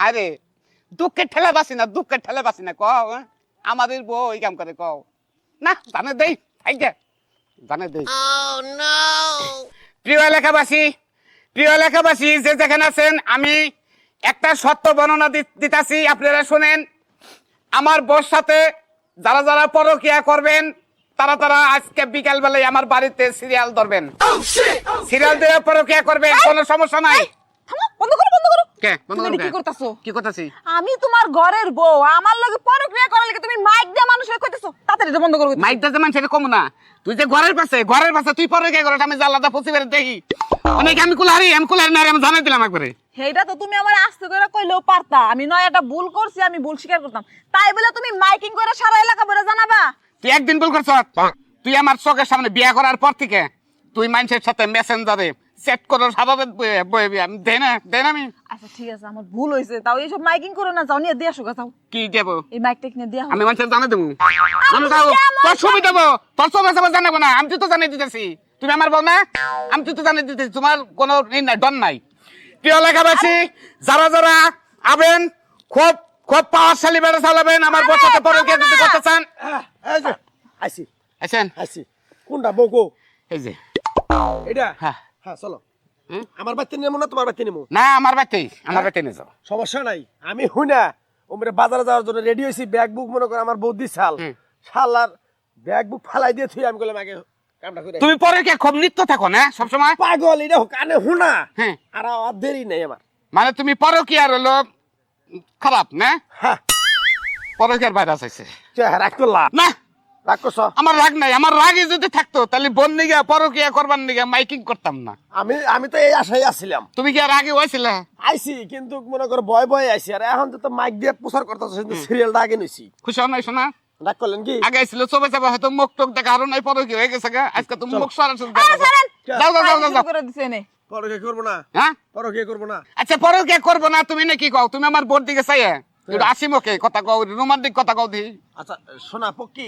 আরে দুঃখের ঠেলে বাসি না দুঃখের ঠেলে বাসি না কও হ্যাঁ? আমাদের বউ এই কাম করে কও। না জানে দেই থাইকে জানে দেই। প্রিয় এলাকাবাসী প্রিয় এলাকাবাসী যে যেখানে আছেন আমি একটা সত্য বর্ণনা দিতাছি আপনারা শোনেন। আমার বউর সাথে যারা যারা পরকিয়া করবেন তারা তারা আজকে বিকাল বেলায় আমার বাড়িতে সিরিয়াল ধরবেন। সিরিয়াল দিয়ে পরকিয়া করবেন কোনো সমস্যা নাই থামো বন্ধ করো বন্ধ করো কে? বন্ধ করো কি করতাছো? কি করতেছি? আমি তোমার ঘরের বউ। আমার লগে পরক্রিয়া করার লাগে তুমি মাইক দিয়ে মানুষের কইতেছো। তাড়াতাড়ি বন্ধ করো। মাইক এটা কম না। তুই যে ঘরের পাশে ঘরের পাশে তুই পরকিয়া করছ আমি জাল্লাদা ফসি দেখি। অনেক আমি কুলারি আমি কুলারি না আমি জানাই দিলাম একবারে। তো তুমি আমার আস্তে করে কইলেও পারতা। আমি নয় একটা ভুল করছি আমি ভুল স্বীকার করতাম। তাই বলে তুমি মাইকিং করে সারা এলাকা বলে জানাবা? তুই একদিন ভুল করছ? তুই আমার চোখের সামনে বিয়া করার পর থেকে তুই মানুষের সাথে মেসেঞ্জারে সেট করে সারা রাত বয়ে- বয়ে আমি দেই না দেই না আমি আচ্ছা ঠিক আছে আমার ভুল হয়েছে। তাও এইসব মাইকিং করো না যাও নিয়ে দিয়ে আসো গা, যাও। কি দেবো? এই মাইকটা কিনে দিয়ে আমি মানুষের জানাই দেবো। আমি তো যাব কেমন তোর ছবি দেবো। তোর ছবি সবাই জানাব না। আমি তো জানিয়ে দিতেছি। তুমি আমার বল না আমি তো জানিয়ে দিতেছি। তোমার কোনো ই নাই ডন নাই। প্রিয় লেখাবাসী যারা যারা আবেন খুব খুব পাওয়ারশালী বেড়ে চালাবেন আমার বসাতে পরে কে যদি করতে চান। এই যে আইসি। আছেন আইসি। কোনটা বউকো এই যে। এটা হ্যাঁ। হ্যাঁ চলো? আমার বাড়িতে নেব না তোমার বাড়িতে নেব না আমার বাড়িতেই আমার বাড়িতে নিয়ে যাও। সমস্যা নাই। আমি হুই না ও মেরে বাজারে যাওয়ার জন্য রেডি হয়েছি ব্যাগ বুক মনে করে আমার বৌদি হুম। শালার ব্যাগ বুক ফালাই দিয়ে থুই আমি বললাম আগে তুমি পরে কে খুব নিত্য থাকো না সবসময়? পাগল এটা কানে হুনা আর আর দেরি নেই আমার। মানে তুমি পরে কি আর হলো খারাপ না? পরে কি আর ভাইরাস আছে চেহারা রাখ করলা না রাগ করছ আমার রাগ নাই আমার রাগে যদি থাকতো তাহলে বন নিগা পরকিয়া করবার নিগা মাইকিং করতাম না। আমি আমি তো এই আশাই আসছিলাম তুমি কি আর আগে হয়েছিলে? আইছি কিন্তু মনে করো ভয় ভয় আইছি। আর এখন তো মাইক দিয়ে প্রচার করতেছ কিন্তু সিরিয়ালটা আগে নিছি। খুশি হও নাই শোনা রাগ করলেন কি? আগে ছিল চবে চাবে হয়তো মুখ টুক দেখা আরও নাই পরে কি হয়ে গেছে গা। আজকে তুমি মুখ যাও যাও যাও, যাও করে দিছে কি করব না। হ্যাঁ? করব না। আচ্ছা পরে কে করব না তুমি নাকি কও? তুমি আমার বোর দিকে চাই মুখে কথা কও রোমান্টিক কথা কও দি। আচ্ছা শোনা পক্কি?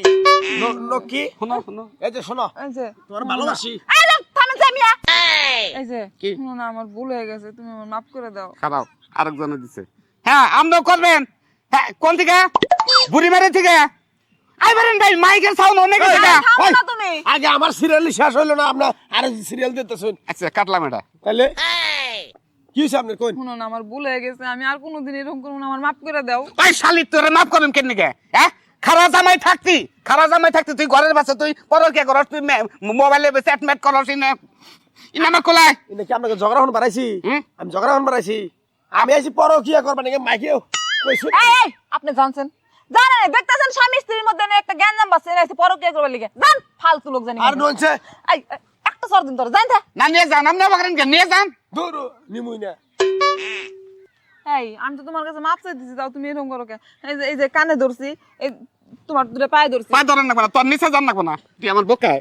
নকি শোনো শোনো। এই যে শোনো। এই যে তোমার ভালোবাসি। মিয়া। এই! যে কি? শুনো না আমার ভুল হয়ে গেছে তুমি আমার মাফ করে দাও। খারাপ আরেকজনে দিছে। হ্যাঁ আমরাও করবেন। হ্যাঁ কোন থেকে? বুড়ি মারি থেকে? আই পারেন ভাই মাইকের সাউন্ড অনেক থামো আগে আমার সিরিয়াল শেষ হইল না আপনার আরও সিরিয়াল দিতেছেন আচ্ছা কাটলাম এটা। তাহলে কি হয়েছে আপনার কোন শুনো আমার ভুল হয়ে গেছে আমি আর কোনোদিন এরকম করব না আমার মাফ করে দাও। ভাই শালি তোরে মাফ করুন কেন নিকে হ্যাঁ? খারা জামাই থাকতি খারা জামাই থাকতি তুই ঘরের বাসা তুই পরকে করস তুই মোবাইলে চ্যাট ম্যাট করস ইনে। ইনে আমার কোলায়। এটা কি আপনাকে ঝগড়া হন বাড়াইছি? আমি ঝগড়া হন বাড়াইছি। আমি আইছি পরও কি করবা নাকি? মাইকেও। কইছি এই আপনি জানছেন? জানেন দেখতেছেন স্বামী স্ত্রীর মধ্যে একটা জ্ঞান বাসছে এসে পরকে করবার লিগে। জান ফালতু লোক জানি আর ননছে এই, একটা সর দিন তোর জান থা না নিয়ে যান আপনি বাকরেন কে নিয়ে যান দূর নিমুই না এই আমি তো তোমার কাছে মাপ চাইতেছি তাও তুমি এরকম করো কেন এই যে এই যে কানে ধরছি এই তোমার দুটো পায়ে ধরছি পা ধরেন না তোর নিচে যান না তুই আমার বোকায়